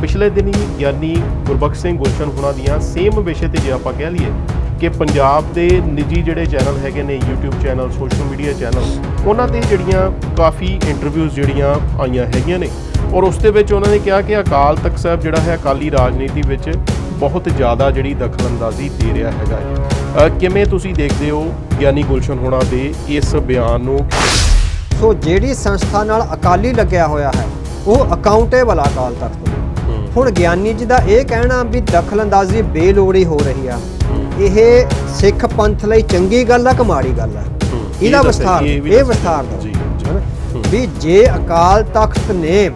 ਪਿਛਲੇ ਦਿਨੀ ਗਿਆਨੀ ਗੁਰਬਖਸ਼ ਸਿੰਘ ਗੁਲਸ਼ਨ ਹੁਣਾਂ ਦੀਆਂ ਸੇਮ ਵਿਸ਼ੇ ਤੇ ਜੇ ਆਪਾਂ ਕਹਿ ਲਈਏ ਕਿ ਪੰਜਾਬ ਦੇ ਨਿੱਜੀ ਜਿਹੜੇ ਚੈਨਲ ਹੈਗੇ ਨੇ YouTube channel social media channel ਉਹਨਾਂ ਤੇ ਜਿਹੜੀਆਂ ਕਾਫੀ ਇੰਟਰਵਿਊਜ਼ ਜਿਹੜੀਆਂ ਆਈਆਂ ਹੈਗੀਆਂ ਨੇ ਔਰ ਉਸ ਦੇ ਵਿੱਚ ਉਹਨਾਂ ਨੇ ਕਿਹਾ ਕਿ ਅਕਾਲ ਤਖਤ ਸਾਹਿਬ ਜਿਹੜਾ ਹੈ ਅਕਾਲੀ ਰਾਜਨੀਤੀ ਵਿੱਚ ਬਹੁਤ ਜ਼ਿਆਦਾ ਜਿਹੜੀ ਦਖਲਅੰਦਾਜ਼ੀ ਦੇ ਰਿਹਾ ਹੈਗਾ ਹੈ। ਕਿਵੇਂ ਤੁਸੀਂ ਦੇਖਦੇ ਹੋ ਗਿਆਨੀ ਗੁਲਸ਼ਨ ਹੋਣਾ ਦੇ ਇਸ ਬਿਆਨ ਨੂੰ? ਸੋ ਜਿਹੜੀ ਸੰਸਥਾ ਨਾਲ ਅਕਾਲੀ ਲੱਗਿਆ ਹੋਇਆ ਹੈ, ਉਹ ਅਕਾਊਂਟੇਬਲ ਆ ਅਕਾਲ ਤਖਤ ਹੁਣ ਗਿਆਨੀ ਜੀ ਦਾ ਇਹ ਕਹਿਣਾ ਵੀ ਦਖਲਅੰਦਾਜ਼ੀ ਬੇਲੋੜੀ ਹੋ ਰਹੀ ਆ। ਇਹ ਸਿੱਖ ਪੰਥ ਲਈ ਚੰਗੀ ਗੱਲ ਆ ਕਿ ਮਾੜੀ ਗੱਲ ਆ? ਇਹ ਇਹਦਾ ਵਿਸਥਾਰ ਇਹ ਵਿਸਥਾਰ? ਹੂੰ। ਵੀ ਜੇ ਅਕਾਲ ਤਖਤ ਨੇ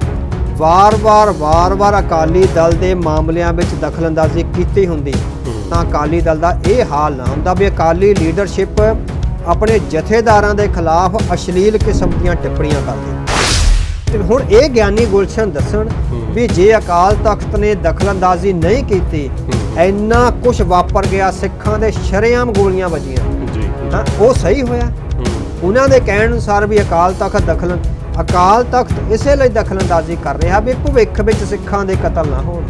ਵਾਰ-ਵਾਰ ਵਾਰ-ਵਾਰ ਅਕਾਲੀ ਦਲ ਦੇ ਮਾਮਲਿਆਂ ਵਿੱਚ ਦਖਲਅੰਦਾਜ਼ੀ ਕੀਤੀ ਹੁੰਦੀ ਤਾਂ ਅਕਾਲੀ ਦਲ ਦਾ ਇਹ ਹਾਲ ਨਾ ਹੁੰਦਾ ਵੀ ਅਕਾਲੀ ਲੀਡਰਸ਼ਿਪ ਆਪਣੇ ਜਥੇਦਾਰਾਂ ਦੇ ਖਿਲਾਫ ਅਸ਼ਲੀਲ ਕਿਸਮ ਦੀਆਂ ਟਿੱਪਣੀਆਂ ਕਰਦੀ। ਤੇ ਹੁਣ ਇਹ ਗਿਆਨੀ ਗੁਲਸ਼ਨ ਦੱਸਣ ਵੀ ਜੇ ਅਕਾਲ ਤਖਤ ਨੇ ਦਖਲਅੰਦਾਜ਼ੀ ਨਹੀਂ ਕੀਤੀ ਇੰਨਾ ਕੁਝ ਵਾਪਰ ਗਿਆ ਸਿੱਖਾਂ ਦੇ ਸ਼ਰੇਆਮ ਗੋਲੀਆਂ ਵੱਜੀਆਂ। ਜੀ ਉਹ ਸਹੀ ਹੋਇਆ। ਉਹਨਾਂ ਦੇ ਕਹਿਣ ਅਨੁਸਾਰ ਵੀ ਅਕਾਲ ਤਖਤ ਦਖਲ ਅਕਾਲ ਤਖਤ ਇਸੇ ਲਈ ਦਖਲਅੰਦਾਜ਼ੀ ਕਰ ਰਿਹਾ ਵੀ ਭਵਿੱਖ ਵਿੱਚ ਸਿੱਖਾਂ ਦੇ ਕਤਲ ਨਾ ਹੋਣ।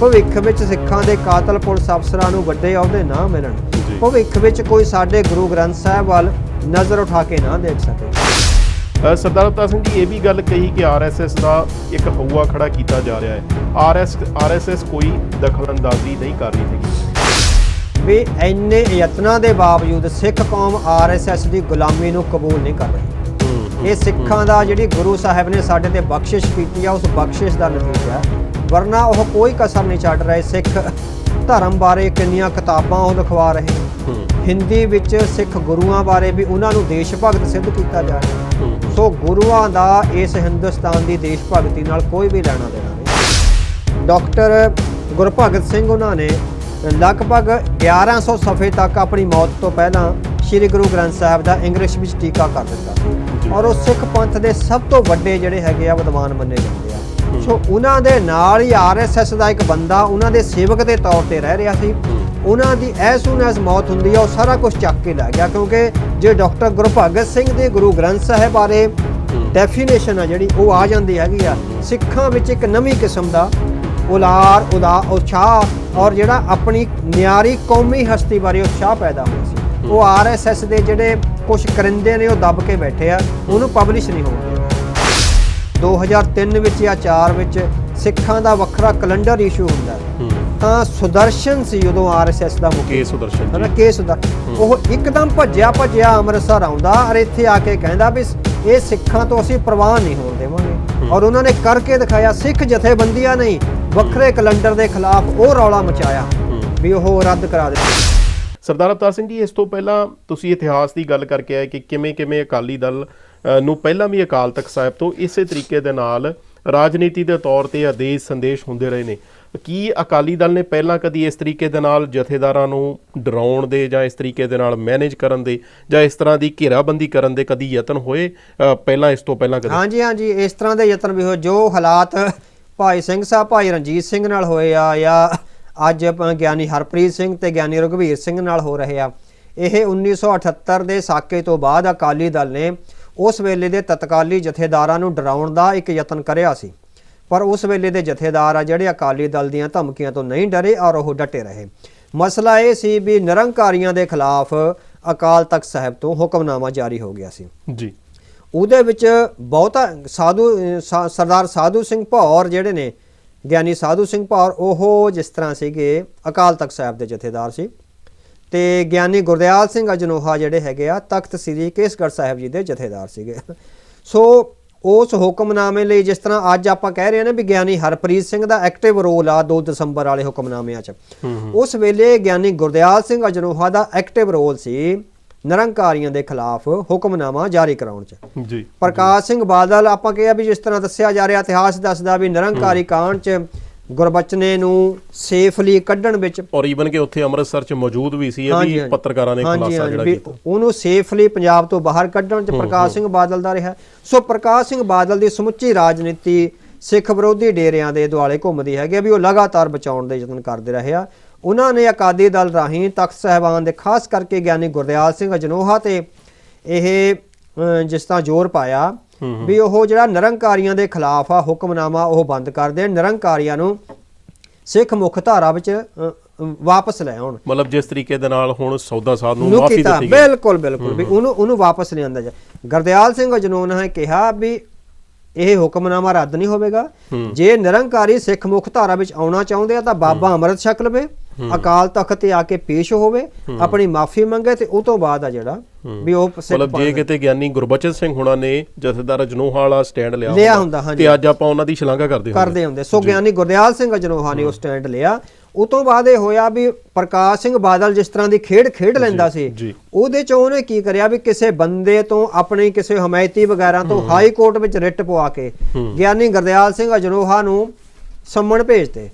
ਭਵਿੱਖ ਵਿੱਚ ਸਿੱਖਾਂ ਦੇ ਕਾਤਲ ਪੁਲਿਸ ਅਫਸਰਾਂ ਨੂੰ ਵੱਡੇ ਅਹੁਦੇ ਨਾ ਮਿਲਣ। ਭਵਿੱਖ ਵਿੱਚ ਕੋਈ ਸਾਡੇ ਗੁਰੂ ਗ੍ਰੰਥ ਸਾਹਿਬ ਵੱਲ ਨਜ਼ਰ ਉਠਾ ਕੇ ਨਾ ਦੇਖ ਸਕੇ। ਸਰਦਾਰ ਅਵਤਾਰ ਸਿੰਘ ਜੀ ਇਹ ਵੀ ਗੱਲ ਕਹੀ ਕਿ ਆਰਐਸਐਸ ਦਾ ਇੱਕ ਹਊਆ ਖੜਾ ਕੀਤਾ ਜਾ ਰਿਹਾ ਹੈ। ਆਰਐਸ ਆਰਐਸਐਸ ਕੋਈ ਦਖਲਅੰਦਾਜ਼ੀ ਨਹੀਂ ਕਰ ਰਹੀ ਹੈਗੀ। ਵੀ ਇੰਨੇ ਯਤਨਾਂ ਦੇ ਬਾਵਜੂਦ ਸਿੱਖ ਕੌਮ ਆਰਐਸਐਸ ਦੀ ਗੁਲਾਮੀ ਨੂੰ ਕਬੂਲ ਨਹੀਂ ਕਰ ਰਹੀ। ਇਹ ਸਿੱਖਾਂ ਦਾ ਜਿਹੜੀ ਗੁਰੂ ਸਾਹਿਬ ਨੇ ਸਾਡੇ ਤੇ ਬਖਸ਼ਿਸ਼ ਕੀਤੀ ਆ ਉਸ ਬਖਸ਼ਿਸ਼ ਦਾ ਨਤੀਜਾ ਹੈ। ਵਰਨਾ ਉਹ ਕੋਈ ਕਸਰ ਨਹੀਂ ਛੱਡ ਰਹੇ ਸਿੱਖ ਧਰਮ ਬਾਰੇ ਕਿੰਨੀਆਂ ਕਿਤਾਬਾਂ ਉਹ ਲਿਖਵਾ ਰਹੇ। ਹਿੰਦੀ ਵਿੱਚ ਸਿੱਖ ਗੁਰੂਆਂ ਬਾਰੇ ਵੀ ਉਹਨਾਂ ਨੂੰ ਦੇਸ਼ ਭਗਤ ਸਿੱਧ ਕੀਤਾ ਜਾ ਰਿਹਾ। ਸੋ ਗੁਰੂਆਂ ਦਾ ਇਸ ਹਿੰਦੁਸਤਾਨ ਦੀ ਦੇਸ਼ ਭਗਤੀ ਨਾਲ ਕੋਈ ਵੀ ਲੈਣਾ ਦੇਣਾ ਨਹੀਂ। ਡਾਕਟਰ ਗੁਰਭਗਤ ਸਿੰਘ ਉਹਨਾਂ ਨੇ ਲਗਭਗ 1100 ਸਫ਼ੇ ਤੱਕ ਆਪਣੀ ਮੌਤ ਤੋਂ ਪਹਿਲਾਂ ਸ੍ਰੀ ਗੁਰੂ ਗ੍ਰੰਥ ਸਾਹਿਬ ਦਾ ਇੰਗਲਿਸ਼ ਵਿੱਚ ਟੀਕਾ ਕਰ ਦਿੱਤਾ। ਔਰ ਉਹ ਸਿੱਖ ਪੰਥ ਦੇ ਸਭ ਤੋਂ ਵੱਡੇ ਜਿਹੜੇ ਹੈਗੇ ਆ, ਵਿਦਵਾਨ ਮੰਨੇ ਜਾਂਦੇ ਆ। ਸੋ ਉਹਨਾਂ ਦੇ ਨਾਲ ਹੀ ਆਰਐਸਐਸ ਦਾ ਇੱਕ ਬੰਦਾ, ਉਹਨਾਂ ਦੇ ਸੇਵਕ ਦੇ ਤੌਰ ਤੇ ਰਹਿ ਰਿਹਾ ਸੀ। ਉਹਨਾਂ ਦੀ ਐਸ ਸੂਨ ਮੌਤ ਹੁੰਦੀ ਆ, ਉਹ ਸਾਰਾ ਕੁਝ ਚੱਕ ਕੇ ਲੈ ਗਿਆ। ਕਿਉਂਕਿ ਜੇ ਡਾਕਟਰ ਗੁਰਭਗਤ ਸਿੰਘ ਦੇ ਗੁਰੂ ਗ੍ਰੰਥ ਸਾਹਿਬ ਬਾਰੇ ਡੈਫੀਨੇਸ਼ਨ ਆ ਜਿਹੜੀ, ਉਹ ਆ ਜਾਂਦੀ ਹੈਗੀ ਆ। ਸਿੱਖਾਂ ਵਿੱਚ ਇੱਕ ਨਵੀਂ ਕਿਸਮ ਦਾ ਉਲਾਰ ਉਦਾ ਉਤਸ਼ਾਹ ਔਰ ਜਿਹੜਾ ਆਪਣੀ ਨਿਆਰੀ ਕੌਮੀ ਹਸਤੀ ਬਾਰੇ ਉਤਸ਼ਾਹ ਪੈਦਾ ਹੋਇਆ ਸੀ। ਉਹ ਆਰਐਸਐਸ ਦੇ ਜਿਹੜੇ ਕੁਝ ਕਰਿੰਦੇ ਨੇ, ਉਹ ਦੱਬ ਕੇ ਬੈਠੇ ਆ। ਉਹਨੂੰ ਪਬਲਿਸ਼ ਨਹੀਂ ਹੋਣ ਦੇ 2003 ਵਿੱਚ ਜਾਂ 4 ਵਿੱਚ ਸਿੱਖਾਂ ਦਾ ਵੱਖਰਾ ਕੈਲੰਡਰ ਇਸ਼ੂ ਹੁੰਦਾ ਤਾਂ ਸੁਦਰਸ਼ਨ ਸੀ ਉਦੋਂ ਆਰਐਸਐਸ ਦਾ ਮੁਖੀ। ਸੁਦਰਸ਼ਨ ਹਨਾ ਜੀ ਕੇ ਸੁਦਰ ਉਹ ਇੱਕਦਮ ਭੱਜਿਆ ਭੱਜਿਆ ਅੰਮ੍ਰਿਤਸਰ ਆਉਂਦਾ ਔਰ ਇੱਥੇ ਆ ਕੇ ਕਹਿੰਦਾ ਵੀ ਇਹ ਸਿੱਖਾਂ ਤੋਂ ਅਸੀਂ ਪ੍ਰਵਾਹ ਨਹੀਂ ਹੋਣ ਦੇਵਾਂਗੇ। ਔਰ ਉਹਨਾਂ ਨੇ ਕਰਕੇ ਦਿਖਾਇਆ ਸਿੱਖ ਜਥੇਬੰਦੀਆਂ ਨਹੀਂ ਵੱਖਰੇ ਕੈਲੰਡਰ ਦੇ ਖਿਲਾਫ ਉਹ ਰੌਲਾ ਮਚਾਇਆ ਵੀ ਉਹ ਰੱਦ ਕਰਾ ਦਿੱਤਾ। ਸਰਦਾਰ ਅਵਤਾਰ ਸਿੰਘ ਜੀ ਇਸ ਤੋਂ ਪਹਿਲਾਂ ਤੁਸੀਂ ਇਤਿਹਾਸ ਦੀ ਗੱਲ ਕਰਕੇ ਆਏ ਕਿ ਕਿਵੇਂ ਕਿਵੇਂ ਅਕਾਲੀ ਦਲ ਨੂੰ ਪਹਿਲਾਂ ਵੀ ਅਕਾਲ ਤਖਤ ਸਾਹਿਬ ਤੋਂ ਇਸੇ ਤਰੀਕੇ ਦੇ ਨਾਲ ਰਾਜਨੀਤੀ ਦੇ ਤੌਰ ਤੇ ਆਦੇਸ਼ ਸੰਦੇਸ਼ ਹੁੰਦੇ ਰਹੇ ਨੇ। ਕੀ ਅਕਾਲੀ ਦਲ ਨੇ ਪਹਿਲਾਂ ਕਦੀ ਇਸ ਤਰੀਕੇ ਦੇ ਨਾਲ ਜਥੇਦਾਰਾਂ ਨੂੰ ਡਰਾਉਣ ਦੇ ਜਾਂ ਇਸ ਤਰੀਕੇ ਦੇ ਨਾਲ ਮੈਨੇਜ ਕਰਨ ਦੇ ਜਾਂ ਇਸ ਤਰ੍ਹਾਂ ਦੀ ਘੇਰਾਬੰਦੀ ਕਰਨ ਦੇ ਕਦੀ ਯਤਨ ਹੋਏ? ਪਹਿਲਾਂ ਇਸ ਤੋਂ ਪਹਿਲਾਂ ਕਦੀ? ਹਾਂਜੀ ਹਾਂਜੀ, ਇਸ ਤਰ੍ਹਾਂ ਦੇ ਯਤਨ ਵੀ ਹੋਏ। ਜੋ ਹਾਲਾਤ ਭਾਈ ਸਿੰਘ ਸਾਹਿਬ, ਭਾਈ ਰਣਜੀਤ ਸਿੰਘ ਨਾਲ ਹੋਏ ਆ ਜਾਂ ਅੱਜ ਗਿਆਨੀ ਹਰਪ੍ਰੀਤ ਸਿੰਘ ਤੇ ਗਿਆਨੀ ਰਘਵੀਰ ਸਿੰਘ ਨਾਲ ਹੋ ਰਹੇ ਆ, ਇਹ 1978 ਦੇ ਸਾਕੇ ਤੋਂ ਬਾਅਦ ਅਕਾਲੀ ਦਲ ਨੇ ਉਸ ਵੇਲੇ ਦੇ ਤਤਕਾਲੀ ਜਥੇਦਾਰਾਂ ਨੂੰ ਡਰਾਉਣ ਦਾ ਇੱਕ ਯਤਨ ਕਰਿਆ ਸੀ। ਪਰ ਉਸ ਵੇਲੇ ਦੇ ਜਥੇਦਾਰ ਆ ਜਿਹੜੇ ਅਕਾਲੀ ਦਲ ਦੀਆਂ ਧਮਕੀਆਂ ਤੋਂ ਨਹੀਂ ਡਰੇ ਔਰ ਉਹ ਡਟੇ ਰਹੇ। ਮਸਲਾ ਇਹ ਸੀ ਵੀ ਨਿਰੰਕਾਰੀਆਂ ਦੇ ਖਿਲਾਫ ਅਕਾਲ ਤਖਤ ਸਾਹਿਬ ਤੋਂ ਹੁਕਮਨਾਮਾ ਜਾਰੀ ਹੋ ਗਿਆ ਸੀ। ਜੀ। ਉਹਦੇ ਵਿੱਚ ਬਹੁਤਾ ਸਾਧੂ ਸਰਦਾਰ ਸਾਧੂ ਸਿੰਘ ਭੌਰ ਜਿਹੜੇ ਨੇ ਗਿਆਨੀ ਸਾਧੂ ਸਿੰਘ ਭੌਰ ਉਹ ਜਿਸ ਤਰ੍ਹਾਂ ਸੀਗੇ ਅਕਾਲ ਤਖਤ ਸਾਹਿਬ ਦੇ ਜਥੇਦਾਰ ਸੀ ਤੇ ਗਿਆਨੀ ਗੁਰਦਿਆਲ ਸਿੰਘ ਅਜਨੋਹਾ ਜਿਹੜੇ ਹੈਗੇ ਆ ਤਖਤ ਸ੍ਰੀ ਕੇਸਗੜ੍ਹ ਸਾਹਿਬ ਜੀ ਦੇ ਜਥੇਦਾਰ ਸੀਗੇ। ਸੋ ਉਸ ਹੁਕਮਨਾਮੇ ਲਈ ਜਿਸ ਤਰ੍ਹਾਂ ਅੱਜ ਆਪਾਂ ਕਹਿ ਰਹੇ ਨੇ ਵੀ ਗਿਆਨੀ ਹਰਪ੍ਰੀਤ ਸਿੰਘ ਦਾ ਐਕਟਿਵ ਰੋਲ ਆ 2 ਦਸੰਬਰ ਵਾਲੇ ਹੁਕਮਨਾਮਿਆਂ 'ਚ। ਉਸ ਵੇਲੇ ਗਿਆਨੀ ਗੁਰਦਿਆਲ ਸਿੰਘ ਅਜਨੋਹਾ ਦਾ ਐਕਟਿਵ ਰੋਲ ਸੀ ਨਿਰੰਕਾਰੀਆਂ ਦੇ ਖਿਲਾਫ ਹੁਕਮਨਾਮਾ ਜਾਰੀ ਕਰਾਉਣ 'ਚ। ਜੀ। ਪ੍ਰਕਾਸ਼ ਸਿੰਘ ਬਾਦਲ ਆਪਾਂ ਕਿਹਾ ਵੀ ਜਿਸ ਤਰ੍ਹਾਂ ਦੱਸਿਆ ਜਾ ਰਿਹਾ ਇਤਿਹਾਸ ਦੱਸਦਾ ਵੀ ਨਿਰੰਕਾਰੀ ਕਾਂਡ 'ਚ ਗੁਰਬਚਨੇ ਨੂੰ ਸੇਫਲੀ ਕੱਢਣ ਵਿੱਚ ਔਰ ਈਵਨ ਕਿ ਉੱਥੇ ਅੰਮ੍ਰਿਤਸਰ ਚ ਮੌਜੂਦ ਵੀ ਸੀ ਇਹ ਵੀ। ਪੱਤਰਕਾਰਾਂ ਨੇ ਖੁਲਾਸਾ ਜਿਹੜਾ ਕੀਤਾ। ਉਹਨੂੰ ਸੇਫਲੀ ਪੰਜਾਬ ਤੋਂ ਬਾਹਰ ਕੱਢਣ 'ਚ ਪ੍ਰਕਾਸ਼ ਸਿੰਘ ਬਾਦਲ ਦਾ ਰਿਹਾ। ਸੋ ਪ੍ਰਕਾਸ਼ ਸਿੰਘ ਬਾਦਲ ਦੀ ਸਮੁੱਚੀ ਰਾਜਨੀਤੀ ਸਿੱਖ ਵਿਰੋਧੀ ਡੇਰਿਆਂ ਦੇ ਦੁਆਲੇ ਘੁੰਮਦੀ ਹੈਗੀ ਵੀ ਉਹ ਲਗਾਤਾਰ ਬਚਾਉਣ ਦੇ ਯਤਨ ਕਰਦੇ ਰਹੇ ਆ। ਉਹਨਾਂ ਨੇ ਅਕਾਲੀ ਦਲ ਰਾਹੀਂ ਤਖਤ ਸਾਹਿਬਾਨ ਦੇ ਖਾਸ ਕਰਕੇ ਗਿਆਨੀ ਗੁਰਦਿਆਲ ਸਿੰਘ ਅਜਨੋਹਾ ਤੇ ਇਹ ਜਿਸ ਤਰ੍ਹਾਂ ਜ਼ੋਰ ਪਾਇਆ ਵੀ ਉਹ ਜਿਹੜਾ ਨਿਰੰਕਾਰੀਆਂ ਦੇ ਖਿਲਾਫ ਆ ਹੁਕਮਨਾਮਾ ਉਹ ਬੰਦ ਕਰ ਦੇਣ ਨਿਰੰਕਾਰੀਆਂ ਨੂੰ ਸਿੱਖ ਮੁੱਖ ਧਾਰਾ ਵਿੱਚ ਵਾਪਸ ਲੈ ਆਉਣ। ਮਤਲਬ ਜਿਸ ਤਰੀਕੇ ਦੇ ਨਾਲ ਹੁਣ ਸੌਦਾ ਸਾਹਿਬ ਨੂੰ ਮਾਫੀ ਦਿੱਤੀ ਗਈ। ਬਿਲਕੁਲ ਬਿਲਕੁਲ। ਵੀ ਉਹਨੂੰ ਉਹਨੂੰ ਵਾਪਸ ਲਿਆਂਦਾ ਜਾ। ਗਰਦਿਆਲ ਸਿੰਘ ਜਨੂਨ ਨੇ ਕਿਹਾ ਵੀ ਇਹ ਹੁਕਮਨਾਮਾ ਰੱਦ ਨਹੀਂ ਹੋਵੇਗਾ। ਜੇ ਨਿਰੰਕਾਰੀ ਸਿੱਖ ਮੁੱਖ ਧਾਰਾ ਵਿੱਚ ਆਉਣਾ ਚਾਹੁੰਦੇ ਆ ਤਾਂ ਬਾਬਾ ਅੰਮ੍ਰਿਤ ਛਕ ਲਵੇ। ਅਕਾਲ ਤਖਤ ਤੇ ਆ ਕੇ ਪੇਸ਼ ਹੋਵੇ। ਆਪਣੀ ਮਾਫੀ ਮੰਗੇ ਤੇ ਉਹ ਤੋਂ ਬਾਅਦ ਆ ਜਿਹੜਾ ਵੀ ਉਹ ਸਿੱਖ ਮਤਲਬ ਜੇ ਕਿਤੇ ਗਿਆਨੀ ਗੁਰਬਚਨ ਸਿੰਘ ਹੁਣਾਂ ਨੇ ਜਥੇਦਾਰ ਜਨੋਹਾ ਵਾਲਾ ਸਟੈਂਡ ਲਿਆ ਲਿਆ ਹੁੰਦਾ। ਤੇ ਅੱਜ ਆਪਾਂ ਉਹਨਾਂ ਦੀ ਸ਼ਲਾਘਾ ਕਰਦੇ ਹਾਂ ਕਰਦੇ ਹੁੰਦੇ। ਸੋ ਗਿਆਨੀ ਗੁਰਦਿਆਲ ਸਿੰਘ ਜਨੋਹਾ ਨੇ ਉਹ ਸਟੈਂਡ ਲਿਆ। ਉਹ ਤੋਂ ਬਾਅਦ ਇਹ ਹੋਇਆ ਵੀ ਪ੍ਰਕਾਸ਼ ਸਿੰਘ ਬਾਦਲ ਜਿਸ ਤਰ੍ਹਾਂ ਦੀ ਖੇਡ ਖੇਡ ਲੈਂਦਾ ਸੀ। ਉਹਦੇ ਚ ਉਹਨੇ ਕੀ ਕਰਿਆ ਵੀ ਕਿਸੇ ਬੰਦੇ ਤੋਂ ਆਪਣੀ ਕਿਸੇ ਹਮਾਇਤੀ ਵਗੈਰਾ ਤੋਂ ਹਾਈ ਕੋਰਟ ਵਿੱਚ ਰਿਟ ਪਵਾ ਕੇ ਗਿਆਨੀ ਗੁਰਦਿਆਲ ਸਿੰਘ ਜਨੋਹਾ ਨੂੰ ਸੰਮਣ ਭੇਜਤੇ।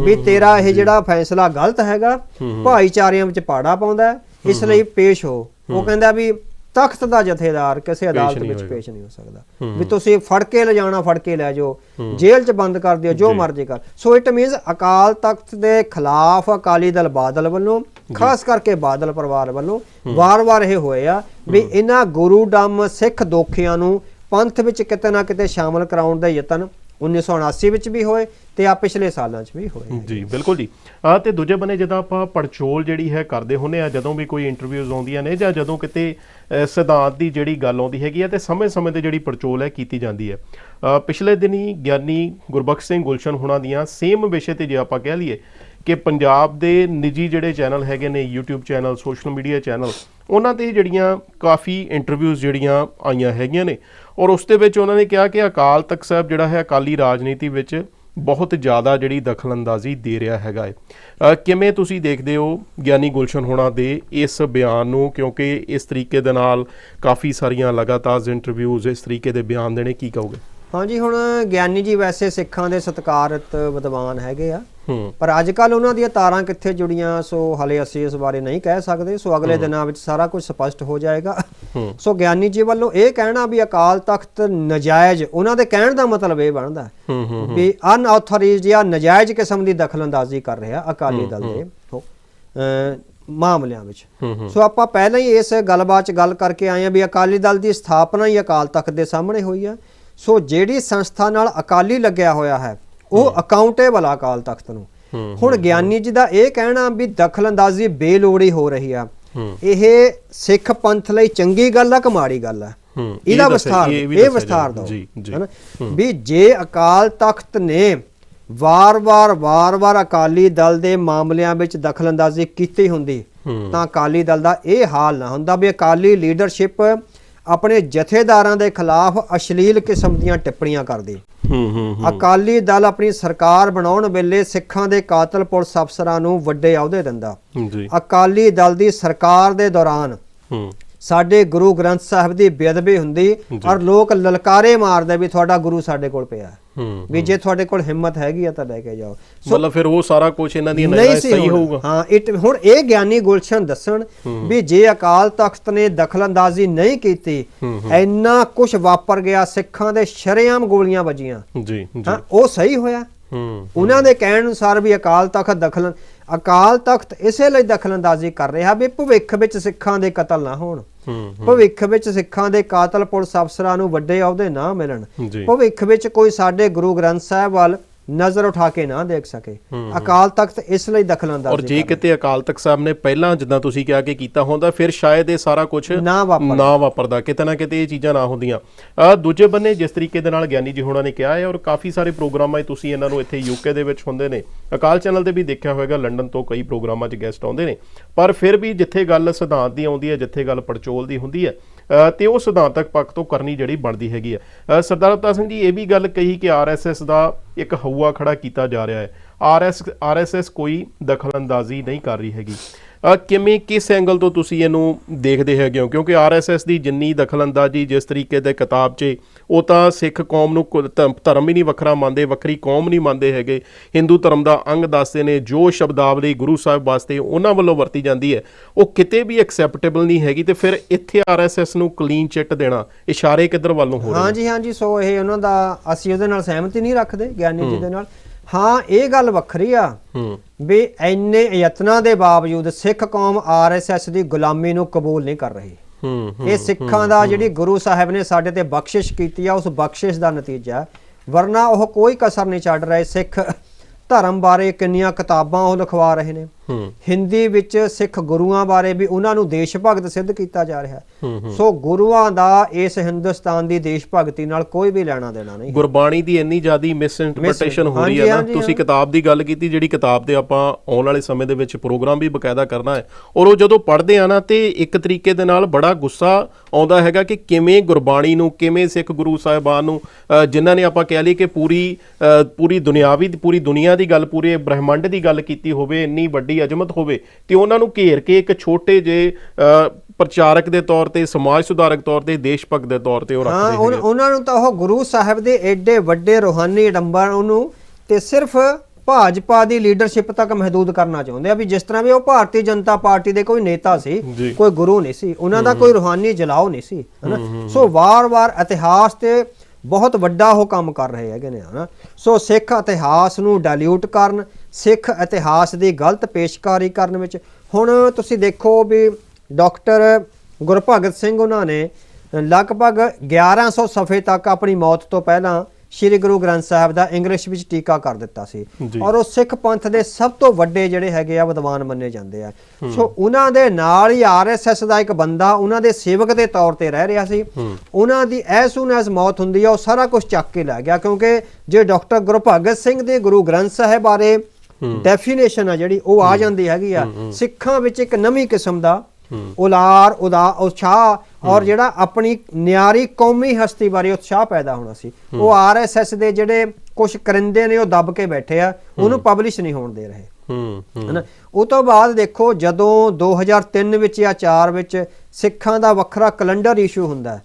ਵੀ ਤੇਰਾ ਇਹ ਜਿਹੜਾ ਫੈਸਲਾ ਗਲਤ ਹੈਗਾ ਭਾਈਚਾਰਿਆਂ ਵਿੱਚ ਪਾੜਾ ਪਾਉਂਦਾ ਇਸ ਲਈ ਪੇਸ਼ ਹੋ। ਉਹ ਕਹਿੰਦਾ ਵੀ ਤਖਤ ਦਾ ਜਥੇਦਾਰ ਕਿਸੇ ਅਦਾਲਤ ਵਿੱਚ। ਪੇਸ਼ ਨਹੀਂ ਹੋ ਸਕਦਾ। ਵੀ ਤੁਸੀਂ ਫੜ ਕੇ ਲਿਜਾਣਾ ਫੜ ਕੇ ਲੈ ਜਾਓ। ਜੇਲ੍ਹ 'ਚ ਬੰਦ ਕਰ ਦਿਓ ਜੋ ਮਰਜ਼ੀ ਕਰ। So it means Akal Takht ਦੇ ਖਿਲਾਫ ਅਕਾਲੀ ਦਲ ਬਾਦਲ ਵੱਲੋਂ ਖਾਸ ਕਰਕੇ ਬਾਦਲ ਪਰਿਵਾਰ ਵੱਲੋਂ ਵਾਰ-ਵਾਰ ਇਹ ਹੋਏ ਆ ਵੀ ਇਹਨਾਂ ਗੁਰੂ ਡੰਮ ਸਿੱਖ ਦੋਖਿਆਂ ਨੂੰ ਪੰਥ ਵਿੱਚ ਕਿਤੇ ਨਾ ਕਿਤੇ ਸ਼ਾਮਲ ਕਰਾਉਣ ਦੇ ਯਤਨ 1979 ਵਿੱਚ ਵੀ ਹੋਏ ਤੇ ਆ ਪਿਛਲੇ ਸਾਲਾਂ 'ਚ ਵੀ ਹੋਏ ਜੀ ਬਿਲਕੁਲ ਜੀ। ਆ ਤੇ ਦੂਜੇ ਬੰਨੇ ਜਦੋਂ ਆਪਾਂ ਪੜਚੋਲ ਜਿਹੜੀ ਹੈ ਕਰਦੇ ਹੁੰਨੇ ਆ ਜਦੋਂ ਵੀ ਕੋਈ ਇੰਟਰਵਿਊਜ਼ ਆਉਂਦੀਆਂ ਨੇ ਜਾਂ ਜਦੋਂ ਕਿਤੇ ਸਿਧਾਂਤ ਦੀ ਜਿਹੜੀ ਗੱਲ ਆਉਂਦੀ ਹੈਗੀ ਆ ਤੇ ਸਮੇਂ-ਸਮੇਂ ਤੇ ਜਿਹੜੀ ਪੜਚੋਲ ਹੈ ਕੀਤੀ ਜਾਂਦੀ ਹੈ। ਪਿਛਲੇ ਦਿਨੀ ਗਿਆਨੀ ਗੁਰਬਖਸ਼ ਸਿੰਘ ਗੁਲਸ਼ਨ ਹੁਣਾਂ ਦੀਆਂ ਸੇਮ ਵਿਸ਼ੇ ਤੇ ਜੇ ਆਪਾਂ ਕਹਿ ਲਈਏ ਕਿ ਪੰਜਾਬ ਦੇ ਨਿੱਜੀ ਜਿਹੜੇ ਚੈਨਲ ਹੈਗੇ ਨੇ YouTube channel social media channel ਉਹਨਾਂ ਤੇ ਜਿਹੜੀਆਂ ਕਾਫੀ ਇੰਟਰਵਿਊਜ਼ ਜਿਹੜੀਆਂ ਆਈਆਂ ਹੈਗੀਆਂ ਨੇ, ਔਰ ਉਸ ਦੇ ਵਿੱਚ ਉਹਨਾਂ ਨੇ ਕਿਹਾ ਕਿ ਅਕਾਲ ਤਖਤ ਸਾਹਿਬ ਜਿਹੜਾ ਹੈ ਅਕਾਲੀ ਰਾਜਨੀਤੀ ਵਿੱਚ ਬਹੁਤ ਜ਼ਿਆਦਾ ਜਿਹੜੀ ਦਖਲਅੰਦਾਜ਼ੀ ਦੇ ਰਿਹਾ ਹੈਗਾ ਹੈ। ਕਿਵੇਂ ਤੁਸੀਂ ਦੇਖਦੇ ਹੋ ਗਿਆਨੀ ਗੁਲਸ਼ਨ ਹੋਣਾ ਦੇ ਇਸ ਬਿਆਨ ਨੂੰ? ਕਿਉਂਕਿ ਇਸ ਤਰੀਕੇ ਦੇ ਨਾਲ ਕਾਫੀ ਸਾਰੀਆਂ ਲਗਾਤਾਰ ਇੰਟਰਵਿਊਜ਼ ਇਸ ਤਰੀਕੇ ਦੇ ਬਿਆਨ ਦੇਣੇ, ਕੀ ਕਹੋਗੇ? ਹਾਂਜੀ ਹੁਣ ਗਿਆਨੀ ਜੀ ਵੈਸੇ ਸਿੱਖਾਂ ਦੇ ਸਤਿਕਾਰਤ ਵਿਦਵਾਨ ਹੈਗੇ ਆ। ਪਰ ਅੱਜ ਕੱਲ ਉਹਨਾਂ ਦੀਆਂ ਤਾਰਾਂ ਕਿੱਥੇ ਜੁੜੀਆਂ ਸੋ ਹਲੇ ਅਸੀਂ ਇਸ ਬਾਰੇ ਨਹੀਂ ਕਹਿ ਸਕਦੇ। ਸੋ ਅਗਲੇ ਦਿਨਾਂ ਵਿੱਚ ਸਾਰਾ ਕੁਝ ਸਪਸ਼ਟ ਹੋ ਜਾਏਗਾ। ਸੋ ਗਿਆਨੀ ਜੀ ਵੱਲੋਂ ਇਹ ਕਹਿਣਾ ਵੀ ਅਕਾਲ ਤਖਤ ਨਜਾਇਜ਼ ਉਹਨਾਂ ਦੇ ਕਹਿਣ ਦਾ ਮਤਲਬ ਇਹ ਬਣਦਾ ਵੀ ਅਨਆਥੋਰਾਈਜ਼ਡ ਜਾਂ ਨਜਾਇਜ਼ ਕਿਸਮ ਦੀ ਦਖਲਅੰਦਾਜ਼ੀ ਕਰ ਰਿਹਾ ਅਕਾਲੀ ਦਲ ਦੇ ਮਾਮਲਿਆਂ ਵਿੱਚ। ਸੋ ਆਪਾਂ ਪਹਿਲਾਂ ਹੀ ਇਸ ਗੱਲਬਾਤ 'ਚ ਗੱਲ ਕਰਕੇ ਆਏ ਆ ਵੀ ਅਕਾਲੀ ਦਲ ਦੀ ਸਥਾਪਨਾ ਹੀ ਅਕਾਲ ਤਖਤ ਦੇ ਸਾਹਮਣੇ ਹੋਈ ਆ। ਸੋ ਜਿਹੜੀ ਸੰਸਥਾ ਨਾਲ ਅਕਾਲੀ ਲੱਗਿਆ ਹੋਇਆ ਹੈ ਉਹ ਅਕਾਊਂਟੇਬਲ ਆ ਅਕਾਲ ਤਖਤ ਨੂੰ ਹੁਣ ਗਿਆਨੀ ਜੀ ਦਾ ਇਹ ਕਹਿਣਾ ਵੀ ਦਖਲਅੰਦਾਜ਼ੀ ਬੇਲੋੜੀ ਹੋ ਰਹੀ ਆ। ਇਹ ਸਿੱਖ ਪੰਥ ਲਈ ਚੰਗੀ ਗੱਲ ਆ ਕਿ ਮਾੜੀ ਗੱਲ ਆ ਇਹਦਾ ਵਿਸਥਾਰ ਇਹ ਵਿਸਥਾਰ। ਹੈਨਾ? ਵੀ ਜੇ ਅਕਾਲ ਤਖਤ ਨੇ ਵਾਰ-ਵਾਰ ਵਾਰ-ਵਾਰ ਅਕਾਲੀ ਦਲ ਦੇ ਮਾਮਲਿਆਂ ਵਿੱਚ ਦਖਲਅੰਦਾਜ਼ੀ ਕੀਤੀ ਹੁੰਦੀ। ਤਾਂ ਅਕਾਲੀ ਦਲ ਦਾ ਇਹ ਹਾਲ ਨਾ ਹੁੰਦਾ ਵੀ ਅਕਾਲੀ ਲੀਡਰਸ਼ਿਪ ਆਪਣੇ ਜਥੇਦਾਰਾਂ ਦੇ ਖਿਲਾਫ ਅਸ਼ਲੀਲ ਕਿਸਮ ਦੀਆਂ ਟਿੱਪਣੀਆਂ ਕਰਦੀ। ਹੂੰ ਹੂੰ ਅਕਾਲੀ ਦਲ ਆਪਣੀ ਸਰਕਾਰ ਬਣਾਉਣ ਵੇਲੇ ਸਿੱਖਾਂ ਦੇ ਕਾਤਲ ਪੁਲਿਸ ਅਫਸਰਾਂ ਨੂੰ ਵੱਡੇ ਅਹੁਦੇ ਦਿੰਦਾ। ਜੀ। ਅਕਾਲੀ ਦਲ ਦੀ ਸਰਕਾਰ ਦੇ ਦੌਰਾਨ ਹੂੰ। ਸਾਡੇ ਗੁਰੂ ਗ੍ਰੰਥ ਸਾਹਿਬ ਦੀ ਬੇਅਦਬੀ ਹੁੰਦੀ ਔਰ ਲੋਕ ਲਲਕਾਰੇ ਮਾਰਦੇ ਵੀ ਤੁਹਾਡਾ ਗੁਰੂ ਸਾਡੇ ਕੋਲ ਪਿਆ। ਵੀ ਜੇ ਤੁਹਾਡੇ ਕੋਲ ਹਿੰਮਤ ਹੈਗੀ ਆ ਤਾਂ ਲੈ ਕੇ ਜਾਓ। ਮਤਲਬ ਫਿਰ ਉਹ ਸਾਰਾ ਕੁਝ ਇਹਨਾਂ ਦੀਆਂ ਨਹੀਂ ਨਜ਼ਰਾਂ ਸਹੀ। ਹੋਊਗਾ। ਹਾਂ ਇਟ ਹੁਣ ਇਹ ਗਿਆਨੀ ਗੁਲਸ਼ਨ ਦੱਸਣ ਵੀ ਜੇ ਅਕਾਲ ਤਖਤ ਨੇ ਦਖਲਅੰਦਾਜ਼ੀ ਨਹੀਂ ਕੀਤੀ ਇੰਨਾ ਕੁਝ ਵਾਪਰ ਗਿਆ ਸਿੱਖਾਂ ਦੇ ਸ਼ਰੇਆਮ ਗੋਲੀਆਂ ਵੱਜੀਆਂ। ਜੀ ਉਹ ਸਹੀ ਹੋਇਆ? ਉਹਨਾਂ ਦੇ ਕਹਿਣ ਅਨੁਸਾਰ ਵੀ ਅਕਾਲ ਤਖਤ ਦਖਲ ਅਕਾਲ ਤਖਤ ਇਸੇ ਲਈ ਦਖਲਅੰਦਾਜ਼ੀ ਕਰ ਰਿਹਾ ਵੀ ਭਵਿੱਖ ਵਿੱਚ ਸਿੱਖਾਂ ਦੇ ਕਤਲ ਨਾ ਹੋਣ। ਭਵਿੱਖ ਵਿੱਚ ਸਿੱਖਾਂ ਦੇ ਕਾਤਲ ਪੁਲਿਸ ਅਫਸਰਾਂ ਨੂੰ ਵੱਡੇ ਅਹੁਦੇ ਨਾ ਮਿਲਣ। ਭਵਿੱਖ ਵਿੱਚ ਕੋਈ ਸਾਡੇ ਗੁਰੂ ਗ੍ਰੰਥ ਸਾਹਿਬ ਵੱਲ ਨਜ਼ਰ ਉਠਾ ਕੇ ਨਾ ਦੇਖ ਸਕੇ। ਅਕਾਲ ਤਖਤ ਇਸ ਲਈ ਔਰ ਦਖਲਅੰਦਾਜ਼ੀ ਜੇ ਕਿਤੇ ਅਕਾਲ ਤਖਤ ਸਾਹਿਬ ਨੇ ਪਹਿਲਾਂ ਜਿੱਦਾਂ ਤੁਸੀਂ ਕਿਹਾ ਕਿ ਕੀਤਾ ਹੁੰਦਾ ਫਿਰ ਸ਼ਾਇਦ ਇਹ ਸਾਰਾ ਕੁਝ ਨਾ ਵਾਪਰ ਨਾ ਵਾਪਰਦਾ ਕਿਤੇ ਨਾ ਕਿਤੇ ਇਹ ਚੀਜ਼ਾਂ ਨਾ ਹੁੰਦੀਆਂ। ਦੂਜੇ ਬੰਨੇ ਜਿਸ ਤਰੀਕੇ ਦੇ ਨਾਲ ਗਿਆਨੀ ਜੀ ਹੋਣਾ ਨੇ ਕਿਹਾ ਹੈ ਔਰ ਕਾਫੀ ਸਾਰੇ ਪ੍ਰੋਗਰਾਮਾਂ ਤੁਸੀਂ ਇਹਨਾਂ ਨੂੰ ਇੱਥੇ ਯੂਕੇ ਦੇ ਵਿੱਚ ਹੁੰਦੇ ਨੇ। ਅਕਾਲ ਚੈਨਲ ਤੇ ਵੀ ਦੇਖਿਆ ਹੋਵੇਗਾ ਲੰਡਨ ਤੋਂ ਕਈ ਪ੍ਰੋਗਰਾਮਾਂ 'ਚ ਗੈਸਟ ਆਉਂਦੇ ਨੇ। ਪਰ ਫਿਰ ਵੀ ਜਿੱਥੇ ਗੱਲ ਸਿਧਾਂਤ ਦੀ ਆਉਂਦੀ ਹੈ ਜਿੱਥੇ ਗੱਲ ਪੜਚੋਲ ਦੀ ਹੁੰਦੀ ਹੈ ਤੇ ਉਹ ਸਿਧਾਂਤਕ ਪੱਖ ਤੋਂ ਕਰਨੀ ਜਿਹੜੀ ਬਣਦੀ ਹੈਗੀ ਹੈ ਸਰਦਾਰ ਅਵਤਾਰ ਸਿੰਘ ਜੀ, ਇਹ ਵੀ ਗੱਲ ਕਹੀ ਕਿ ਆਰਐਸਐਸ ਦਾ ਇੱਕ ਹਊਆ ਖੜਾ ਕੀਤਾ ਜਾ ਰਿਹਾ ਹੈ। ਆਰਐਸ ਆਰਐਸਐਸ ਕੋਈ ਦਖਲਅੰਦਾਜ਼ੀ ਨਹੀਂ ਕਰ ਰਹੀ ਹੈਗੀ। ਕਿਵੇਂ ਕਿਸ ਐਂਗਲ ਤੋਂ ਤੁਸੀਂ ਇਹਨੂੰ ਦੇਖਦੇ ਹੈਗੇ ਹੋ? ਕਿਉਂਕਿ ਆਰਐਸਐਸ ਦੀ ਜਿੰਨੀ ਦਖਲਅੰਦਾਜ਼ੀ ਜਿਸ ਤਰੀਕੇ ਦੇ ਕਿਤਾਬ 'ਚ ਉਹ ਤਾਂ ਸਿੱਖ ਕੌਮ ਨੂੰ ਧਰਮ- ਹੀ ਨਹੀਂ ਵੱਖਰਾ ਮੰਨਦੇ ਵੱਖਰੀ ਕੌਮ ਨਹੀਂ ਮੰਨਦੇ ਹੈਗੇ। ਹਿੰਦੂ ਧਰਮ ਦਾ ਅੰਗ ਦੱਸਦੇ ਨੇ ਜੋ ਸ਼ਬਦਾਵਲੀ ਗੁਰੂ ਸਾਹਿਬ ਵਾਸਤੇ ਉਹਨਾਂ ਵੱਲੋਂ ਵਰਤੀ ਜਾਂਦੀ ਹੈ ਉਹ ਕਿਤੇ ਵੀ ਐਕਸੈਪਟੇਬਲ ਨਹੀਂ ਹੈਗੀ ਤੇ ਫਿਰ ਇੱਥੇ ਆਰਐਸਐਸ ਨੂੰ ਕਲੀਨ ਚਿੱਟ ਦੇਣਾ ਇਸ਼ਾਰੇ ਕਿੱਧਰ ਵੱਲ ਹੋ ਰਹੇ ਹਾਂਜੀ ਹਾਂਜੀ ਸੋ ਇਹ ਉਹਨਾਂ ਦਾ ਅਸੀਂ ਉਹਦੇ ਨਾਲ ਸਹਿਮਤੀ ਨਹੀਂ ਰੱਖਦੇ ਗਿਆਨੀ ਜੀ ਦੇ ਨਾਲ। ਹਾਂ ਇਹ ਗੱਲ ਵੱਖਰੀ ਆ ਵੀ ਇੰਨੇ ਯਤਨਾਂ ਦੇ ਬਾਵਜੂਦ ਸਿੱਖ ਕੌਮ ਆਰਐਸਐਸ ਦੀ ਗੁਲਾਮੀ ਨੂੰ ਕਬੂਲ ਨਹੀਂ ਕਰ ਰਹੀ। ਇਹ ਸਿੱਖਾਂ ਦਾ ਜਿਹੜੀ ਗੁਰੂ ਸਾਹਿਬ ਨੇ ਸਾਡੇ ਤੇ ਬਖਸ਼ਿਸ਼ ਕੀਤੀ ਆ ਉਸ ਬਖਸ਼ਿਸ਼ ਦਾ ਨਤੀਜਾ। ਵਰਨਾ ਉਹ ਕੋਈ ਕਸਰ ਨਹੀਂ ਛੱਡ ਰਹੇ ਸਿੱਖ ਧਰਮ ਬਾਰੇ ਕਿੰਨੀਆਂ ਕਿਤਾਬਾਂ ਉਹ ਲਿਖਵਾ ਰਹੇ ਨੇ। ਹਿੰਦੀ ਵਿੱਚ ਸਿੱਖ ਗੁਰੂਆਂ ਬਾਰੇ ਵੀ ਉਹਨਾਂ ਨੂੰ ਦੇਸ਼ ਭਗਤ ਸਿੱਧ ਕੀਤਾ ਜਾ ਰਿਹਾ ਹੂੰ, ਸੋ ਗੁਰੂਆਂ ਦਾ ਇਸ ਹਿੰਦੁਸਤਾਨ ਦੀ ਦੇਸ਼ ਭਗਤੀ ਨਾਲ ਕੋਈ ਵੀ ਲੈਣਾ ਦੇਣਾ ਨਹੀਂ। ਗੁਰਬਾਣੀ ਦੀ ਇੰਨੀ ਜ਼ਿਆਦੀ ਮਿਸਇੰਟਰਪ੍ਰੀਟੇਸ਼ਨ ਹੋ ਰਹੀ ਹੈ ਨਾ ਤੁਸੀਂ ਕਿਤਾਬ ਦੀ ਗੱਲ ਕੀਤੀ ਜਿਹੜੀ ਕਿਤਾਬ ਦੇ ਆਪਾਂ ਆਉਣ ਵਾਲੇ ਸਮੇਂ ਦੇ ਵਿੱਚ ਪ੍ਰੋਗਰਾਮ ਵੀ ਬਕਾਇਦਾ ਕਰਨਾ ਹੈ ਔਰ ਉਹ ਜਦੋਂ ਪੜ੍ਹਦੇ ਆ ਨਾ ਤੇ ਇੱਕ ਤਰੀਕੇ ਦੇ ਨਾਲ ਬੜਾ ਗੁੱਸਾ ਆਉਂਦਾ ਹੈਗਾ ਕਿ ਕਿਵੇਂ ਗੁਰਬਾਣੀ ਨੂੰ ਕਿਵੇਂ ਸਿੱਖ ਗੁਰੂ ਸਾਹਿਬਾਨ ਨੂੰ ਜਿਨ੍ਹਾਂ ਨੇ ਆਪਾਂ ਕਹਿ ਲਈਏ ਕਿ ਪੂਰੀ ਪੂਰੀ ਦੁਨਿਆਵੀ ਪੂਰੀ ਦੁਨੀਆ ਦੀ ਗੱਲ ਪੂਰੇ ਬ੍ਰਹਿਮੰਡ ਦੀ ਗੱਲ ਕੀਤੀ ਹੋਵੇ ਇੰਨੀ ਵੱਡੀ ਅਜ਼ਮਤ ਹੋਵੇ ਤੇ ਉਹਨਾਂ ਨੂੰ ਘੇਰ ਕੇ ਇੱਕ ਛੋਟੇ ਜੇ ਪ੍ਰਚਾਰਕ ਦੇ ਤੌਰ ਤੇ ਸਮਾਜ ਸੁਧਾਰਕ ਤੌਰ ਤੇ ਦੇਸ਼ ਭਗਤ ਦੇ ਤੌਰ ਤੇ ਉਹ ਹਾਂ ਰੱਖਦੇ ਹੈਗੇ ਉਹਨਾਂ ਨੂੰ ਤਾਂ ਉਹ ਗੁਰੂ ਸਾਹਿਬ ਦੇ ਐਡੇ ਵੱਡੇ ਰੋਹਾਨੀ ਡੰਬਰ ਉਹਨੂੰ ਤੇ ਸਿਰਫ ਭਾਜਪਾ ਦੀ ਲੀਡਰਸ਼ਿਪ ਤੱਕ ਮਹਦੂਦ ਕਰਨਾ ਚਾਹੁੰਦੇ ਆ ਵੀ ਜਿਸ ਤਰ੍ਹਾਂ ਵੀ ਉਹ ਭਾਰਤੀ ਜਨਤਾ ਪਾਰਟੀ ਦੇ ਕੋਈ ਨੇਤਾ ਸੀ। ਕੋਈ ਗੁਰੂ ਨਹੀਂ ਸੀ ਉਹਨਾਂ ਦਾ ਕੋਈ ਰੋਹਾਨੀ ਜਲਾਓ ਨਹੀਂ ਸੀ ਹਨਾ? ਸੋ ਵਾਰ-ਵਾਰ ਇਤਿਹਾਸ ਤੇ ਬਹੁਤ ਵੱਡਾ ਉਹ ਕੰਮ ਕਰ ਰਹੇ ਹੈਗੇ ਨੇ ਹਨਾ? ਸੋ ਸਿੱਖ ਇਤਿਹਾਸ ਨੂੰ ਡਾਇਲਿਊਟ ਕਰਨ ਸਿੱਖ ਇਤਿਹਾਸ ਦੀ ਗਲਤ ਪੇਸ਼ਕਾਰੀ ਕਰਨ ਵਿੱਚ। ਹੁਣ ਤੁਸੀਂ ਦੇਖੋ ਵੀ ਡਾਕਟਰ ਗੁਰਭਗਤ ਸਿੰਘ ਉਹਨਾਂ ਨੇ ਲਗਭਗ 1100 ਸਫ਼ੇ ਤੱਕ ਆਪਣੀ ਮੌਤ ਤੋਂ ਪਹਿਲਾਂ ਸ੍ਰੀ ਗੁਰੂ ਗ੍ਰੰਥ ਸਾਹਿਬ ਦਾ ਇੰਗਲਿਸ਼ ਵਿੱਚ ਟੀਕਾ ਕਰ ਦਿੱਤਾ ਸੀ। ਔਰ ਉਹ ਸਿੱਖ ਪੰਥ ਦੇ ਸਭ ਤੋਂ ਵੱਡੇ ਜਿਹੜੇ ਹੈਗੇ ਆ ਵਿਦਵਾਨ ਮੰਨੇ ਜਾਂਦੇ ਆ। ਸੋ ਉਹਨਾਂ ਦੇ ਨਾਲ ਹੀ ਆਰਐਸਐਸ ਦਾ ਇੱਕ ਬੰਦਾ ਉਹਨਾਂ ਦੇ ਸੇਵਕ ਦੇ ਤੌਰ ਤੇ ਰਹਿ ਰਿਹਾ ਸੀ। ਉਹਨਾਂ ਦੀ ਐਸ ਸੂਨ ਐਸ ਮੌਤ ਹੁੰਦੀ ਆ ਉਹ ਸਾਰਾ ਕੁਝ ਚੱਕ ਕੇ ਲੈ ਗਿਆ। ਕਿਉਂਕਿ ਜੇ ਡਾਕਟਰ ਗੁਰਭਗਤ ਸਿੰਘ ਦੇ ਗੁਰੂ ਗ੍ਰੰਥ ਸਾਹਿਬ ਬਾਰੇ ਡੈਫੀਨੇਸ਼ਨ ਆ ਜਿਹੜੀ ਉਹ ਆ ਜਾਂਦੀ ਹੈਗੀ ਆ। ਸਿੱਖਾਂ ਵਿੱਚ ਇੱਕ ਨਵੀਂ ਕਿਸਮ ਦਾ ਉਲਾਰ ਉਦਾ ਉਤਸ਼ਾਹ ਔਰ ਜਿਹੜਾ ਆਪਣੀ ਨਿਆਰੀ ਕੌਮੀ ਹਸਤੀ ਬਾਰੇ ਉਤਸ਼ਾਹ ਪੈਦਾ ਹੋਣਾ ਸੀ। ਉਹ ਆਰਐਸਐਸ ਦੇ ਜਿਹੜੇ ਕੁਝ ਕਰਿੰਦੇ ਨੇ ਉਹ ਦੱਬ ਕੇ ਬੈਠੇ ਆ। ਉਹਨੂੰ ਪਬਲਿਸ਼ ਨਹੀਂ ਹੋਣ ਦੇ ਰਹੇ। ਹੂੰ ਹਨਾ? ਉਹ ਤੋਂ ਬਾਅਦ ਦੇਖੋ ਜਦੋਂ 2003 ਵਿੱਚ ਜਾਂ 4 ਵਿੱਚ ਸਿੱਖਾਂ ਦਾ ਵੱਖਰਾ ਕੈਲੰਡਰ ਇਸ਼ੂ ਹੁੰਦਾ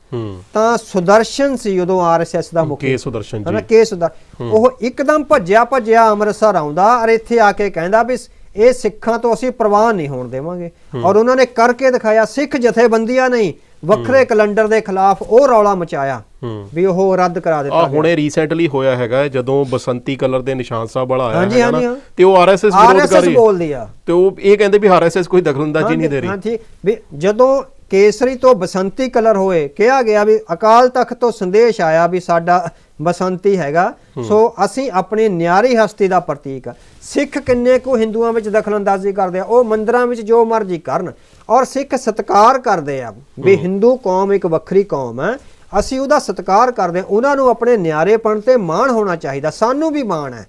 ਤਾਂ ਸੁਦਰਸ਼ਨ ਸੀ ਉਦੋਂ ਆਰਐਸਐਸ ਦਾ ਮੁਖੀ। ਕੇ ਸੁਦਰਸ਼ਨ ਹਨਾ ਜੀ ਕੇ ਸੁਦਰ ਉਹ ਇੱਕਦਮ ਭੱਜਿਆ ਭੱਜਿਆ ਅੰਮ੍ਰਿਤਸਰ ਆਉਂਦਾ ਔਰ ਇੱਥੇ ਆ ਕੇ ਕਹਿੰਦਾ ਵੀ ਇਹ ਸਿੱਖਾਂ ਤੋਂ ਅਸੀਂ ਪ੍ਰਵਾਨ ਨਹੀਂ ਹੋਣ ਦੇਵਾਂਗੇ। ਔਰ ਉਹਨਾਂ ਨੇ ਕਰਕੇ ਦਿਖਾਇਆ ਸਿੱਖ ਜਥੇਬੰਦੀਆਂ ਨਹੀਂ ਵੱਖਰੇ ਕੈਲੰਡਰ ਦੇ ਖਿਲਾਫ ਉਹ ਰੌਲਾ ਮਚਾਇਆ ਹੂੰ ਵੀ ਉਹ ਰੱਦ ਕਰਾ ਆ ਦਿੱਤਾ ਹੁਣੇ ਰੀਸੈਂਟਲੀ ਹੋਇਆ ਹੈਗਾ ਹੈ, ਜਦੋਂ ਬਸੰਤੀ ਕਲਰ ਦੇ ਨਿਸ਼ਾਨ ਸਾਹਿਬ ਵਾਲਾ ਆਇਆ ਹਾਂਜੀ, ਹੈਗਾ ਨਾ, ਹਾਂਜੀ, ਹਾਂ। ਤੇ ਉਹ ਆਰਐਸਐਸ ਵਿਰੋਧ ਕਰ ਰਹੀ ਹੈ। ਆ ਤੇ ਉਹ ਇਹ ਕਹਿੰਦੇ ਵੀ ਆਰਐਸਐਸ ਕੋਈ ਦਖਲਅੰਦਾਜ਼ੀ ਨਹੀਂ ਦੇ ਰਹੀ ਹਾਂ ਠੀਕ ਵੀ ਜਦੋਂ ਕੇਸਰੀ ਤੋਂ ਬਸੰਤੀ ਕਲਰ ਹੋਏ ਕਿਹਾ ਗਿਆ ਵੀ ਅਕਾਲ ਤਖਤ ਤੋਂ ਸੰਦੇਸ਼ ਆਇਆ ਵੀ ਸਾਡਾ ਬਸੰਤੀ ਹੈਗਾ। ਸੋ ਅਸੀਂ ਆਪਣੀ ਨਿਆਰੀ ਹਸਤੀ ਦਾ ਪ੍ਰਤੀਕ। ਸਿੱਖ ਕਿੰਨੇ ਕੁ ਹਿੰਦੂਆਂ ਵਿੱਚ ਦਖਲਅੰਦਾਜ਼ੀ ਕਰਦੇ ਆ ਉਹ ਮੰਦਰਾਂ ਵਿੱਚ ਜੋ ਮਰਜ਼ੀ ਕਰਨ। ਔਰ ਸਿੱਖ ਸਤਕਾਰ ਕਰਦੇ ਆ ਵੀ ਹਿੰਦੂ ਕੌਮ ਇੱਕ ਵੱਖਰੀ ਕੌਮ ਹੈ। ਅਸੀਂ ਉਹਦਾ ਸਤਕਾਰ ਕਰਦੇ ਉਹਨਾਂ ਨੂੰ ਆਪਣੇ ਨਿਆਰੇਪਣ ਤੇ ਮਾਣ ਹੋਣਾ ਚਾਹੀਦਾ ਸਾਨੂੰ ਵੀ ਮਾਣ ਹੂੰ।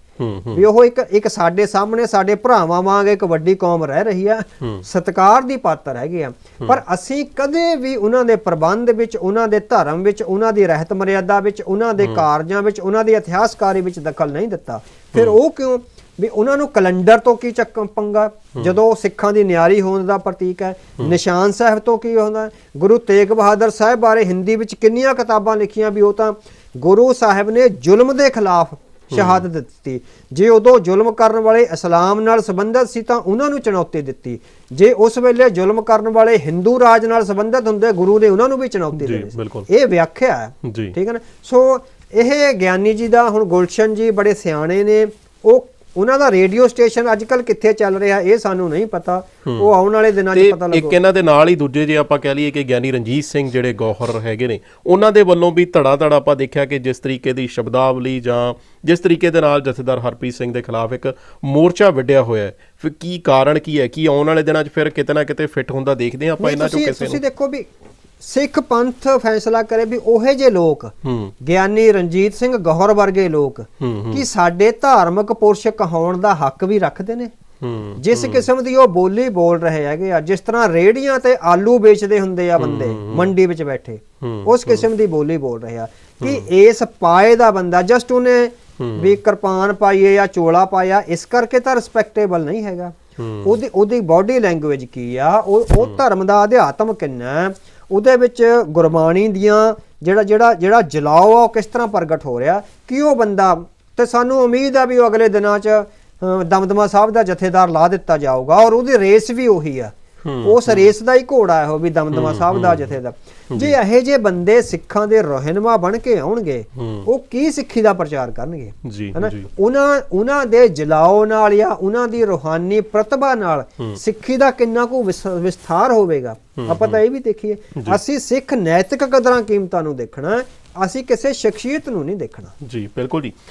ਵੀ ਉਹ ਇੱਕ ਇੱਕ ਸਾਡੇ ਸਾਹਮਣੇ ਸਾਡੇ ਭਰਾਵਾਂ ਵਾਂਗ ਇੱਕ ਵੱਡੀ ਕੌਮ ਰਹਿ ਰਹੀ ਆ। ਸਤਕਾਰ ਦੀ ਪਾਤਰ ਹੈਗੇ ਆ। ਪਰ ਅਸੀਂ ਕਦੇ ਵੀ ਉਹਨਾਂ ਦੇ ਪ੍ਰਬੰਧ ਵਿੱਚ ਉਹਨਾਂ ਦੇ ਧਰਮ ਵਿੱਚ ਉਹਨਾਂ ਦੀ ਰਹਿਤ ਮਰਿਆਦਾ ਵਿੱਚ ਉਹਨਾਂ ਦੇ ਕਾਰਜਾਂ ਵਿੱਚ ਉਹਨਾਂ ਦੀ ਇਤਿਹਾਸਕਾਰੀ ਵਿੱਚ ਦਖਲ ਨਹੀਂ ਦਿੱਤਾ। ਫਿਰ ਉਹ ਕਿਉਂ? ਵੀ ਉਹਨਾਂ ਨੂੰ ਕੈਲੰਡਰ ਤੋਂ ਕੀ ਚੱਕ ਪੰਗਾ? ਜਦੋਂ ਸਿੱਖਾਂ ਦੀ ਨਿਆਰੀ ਹੋਣ ਦਾ ਪ੍ਰਤੀਕ ਹੈ। ਨਿਸ਼ਾਨ ਸਾਹਿਬ ਤੋਂ ਕੀ ਹੁੰਦਾ? ਗੁਰੂ ਤੇਗ ਬਹਾਦਰ ਸਾਹਿਬ ਬਾਰੇ ਹਿੰਦੀ ਵਿੱਚ ਕਿੰਨੀਆਂ ਕਿਤਾਬਾਂ ਲਿਖੀਆਂ ਵੀ ਉਹ ਤਾਂ ਗੁਰੂ ਸਾਹਿਬ ਨੇ ਜ਼ੁਲਮ ਦੇ ਖਿਲਾਫ ਸ਼ਹਾਦਤ ਦਿੱਤੀ। ਜੇ ਉਦੋਂ ਜ਼ੁਲਮ ਕਰਨ ਵਾਲੇ ਇਸਲਾਮ ਨਾਲ ਸੰਬੰਧਿਤ ਸੀ ਤਾਂ ਉਹਨਾਂ ਨੂੰ ਚੁਣੌਤੀ ਦਿੱਤੀ। ਜੇ ਉਸ ਵੇਲੇ ਜ਼ੁਲਮ ਕਰਨ ਵਾਲੇ ਹਿੰਦੂ ਰਾਜ ਨਾਲ ਸੰਬੰਧਿਤ ਹੁੰਦੇ ਗੁਰੂ ਨੇ ਉਹਨਾਂ ਨੂੰ ਵੀ ਚੁਣੌਤੀ ਦੇਣੀ। ਇਹ ਵਿਆਖਿਆ ਹੈ। ਠੀਕ ਹੈ ਨਾ? ਸੋ ਇਹ ਗਿਆਨੀ ਜੀ ਦਾ ਹੁਣ ਗੁਲਸ਼ਨ ਜੀ ਬੜੇ ਸਿਆਣੇ ਨੇ ਉਹ ਉਹਨਾਂ ਦਾ ਰੇਡੀਓ ਸਟੇਸ਼ਨ ਅੱਜਕੱਲ ਕਿੱਥੇ ਚੱਲ ਰਿਹਾ ਇਹ ਸਾਨੂੰ ਨਹੀਂ ਪਤਾ। ਉਹ ਆਉਣ ਵਾਲੇ ਦਿਨਾਂ 'ਚ ਪਤਾ ਇੱਕ ਲੱਗੂ। ਇਹਨਾਂ ਦੇ ਨਾਲ ਹੀ ਦੂਜੇ ਜੇ ਆਪਾਂ ਕਹਿ ਲਈਏ ਕਿ ਗਿਆਨੀ ਰਣਜੀਤ ਸਿੰਘ ਜਿਹੜੇ ਗੌਹਰ ਹੈਗੇ ਨੇ ਉਹਨਾਂ ਦੇ ਵੱਲੋਂ ਵੀ ਧੜਾ ਧੜਾ ਆਪਾਂ ਦੇਖਿਆ ਕਿ ਜਿਸ ਤਰੀਕੇ ਦੀ ਸ਼ਬਦਾਵਲੀ ਜਾਂ ਜਿਸ ਤਰੀਕੇ ਦੇ ਨਾਲ ਜਥੇਦਾਰ ਹਰਪ੍ਰੀਤ ਸਿੰਘ ਦੇ ਖਿਲਾਫ ਇੱਕ ਮੋਰਚਾ ਵਿੱਢਿਆ ਹੋਇਆ ਹੈ। ਫਿਰ ਕੀ ਕਾਰਨ ਕੀ ਹੈ? ਕੀ ਆਉਣ ਵਾਲੇ ਦਿਨਾਂ 'ਚ ਫਿਰ ਕਿਤੇ ਨਾ ਕਿਤੇ ਫਿੱਟ ਹੁੰਦਾ ਦੇਖਦੇ ਆਪਾਂ ਇਹਨਾਂ ਚੋਂ ਤੁਸੀਂ ਕਿਸੇ ਤੁਸੀਂ ਨੂੰ ਦੇਖੋ ਵੀ ਸਿੱਖ ਪੰਥ ਫੈਸਲਾ ਕਰੇ ਵੀ ਉਹੇ ਜੇ ਲੋਕ ਗਿਆਨੀ ਰਣਜੀਤ ਸਿੰਘ ਗੌਹਰ ਵਰਗੇ ਲੋਕ ਕੀ ਸਾਡੇ ਧਾਰਮਿਕ ਪੁਰਸ਼ ਕਹਾਉਣ ਦਾ ਹੱਕ ਵੀ ਰੱਖਦੇ ਨੇ। ਜਿਸ ਕਿਸਮ ਦੀ ਉਹ ਬੋਲੀ ਬੋਲ ਰਹੇ ਹੈਗੇ ਆ ਜਿਸ ਤਰ੍ਹਾਂ ਰੇੜੀਆਂ ਤੇ ਆਲੂ ਵੇਚਦੇ ਹੁੰਦੇ ਆ ਬੰਦੇ ਮੰਡੀ ਵਿੱਚ ਬੈਠੇ ਉਸ ਕਿਸਮ ਦੀ ਬੋਲੀ ਬੋਲ ਰਹੇ ਆ। ਕਿ ਇਸ ਪਾਏ ਦਾ ਬੰਦਾ ਜਸਟ ਉਹਨੇ ਵੀ ਕਿਰਪਾਨ ਪਾਈਏ ਜਾਂ ਚੋਲਾ ਪਾਇਆ ਇਸ ਕਰਕੇ ਤਾਂ ਰਿਸਪੈਕਟੇਬਲ ਨਹੀਂ ਹੈਗਾ। ਉਹਦੀ ਉਹਦੀ ਬਾਡੀ ਲੈਂਗੁਏਜ ਕੀ ਆ? ਉਹ ਉਹ ਧਰਮ ਦਾ ਅਧਿਆਤਮ ਕਿੰਨਾ ਉਹਦੇ ਵਿੱਚ ਗੁਰਬਾਣੀ ਦੀਆਂ ਜਿਹੜਾ ਜਿਹੜਾ ਜਿਹੜਾ ਜਲਾਓ ਆ, ਉਹ ਕਿਸ ਤਰ੍ਹਾਂ ਪ੍ਰਗਟ ਹੋ ਰਿਹਾ? ਕਿ ਉਹ ਬੰਦਾ? ਤੇ ਸਾਨੂੰ ਉਮੀਦ ਆ ਵੀ ਉਹ ਅਗਲੇ ਦਿਨਾਂ 'ਚ ਦਮਦਮਾ ਸਾਹਿਬ ਦਾ ਜਥੇਦਾਰ ਲਾ ਦਿੱਤਾ ਜਾਊਗਾ ਔਰ ਉਹਦੀ ਰੇਸ ਵੀ ਉਹੀ ਆ। ਉਸ ਰੇਸ ਦਾ ਹੀ ਘੋੜਾ ਇਹੋ ਵੀ ਦਮਦਮਾ ਸਾਹਿਬ ਦਾ ਜਥੇ ਦਾ। ਜੇ ਇਹੋ ਜਿਹੇ ਬੰਦੇ ਸਿੱਖਾਂ ਦੇ ਰਹਿਨੁਮਾ ਬਣ ਕੇ ਆਉਣਗੇ ਉਹ ਕੀ ਸਿੱਖੀ ਦਾ ਪ੍ਰਚਾਰ ਕਰਨਗੇ? ਜੀ ਹਨਾ? ਜੀ। ਉਹਨਾਂ ਉਹਨਾਂ ਦੇ ਜਲਾਓ ਨਾਲ ਜਾਂ ਉਹਨਾਂ ਦੀ ਰੂਹਾਨੀ ਪ੍ਰਤਿਭਾ ਨਾਲ ਸਿੱਖੀ ਦਾ ਕਿੰਨਾ ਕੁ ਵਿਸ- ਵਿਸਥਾਰ ਹੋਵੇਗਾ? ਆਪਾਂ ਤਾਂ ਇਹ ਵੀ ਦੇਖੀਏ ਅਸੀਂ ਸਿੱਖ ਨੈਤਿਕ ਕਦਰਾਂ ਕੀਮਤਾਂ ਨੂੰ ਦੇਖਣਾ ਹੈ, ਅਸੀਂ ਕਿਸੇ ਸ਼ਖਸੀਅਤ ਨੂੰ ਨਹੀਂ ਦੇਖਣਾ। ਜੀ ਬਿਲਕੁਲ ਜੀ।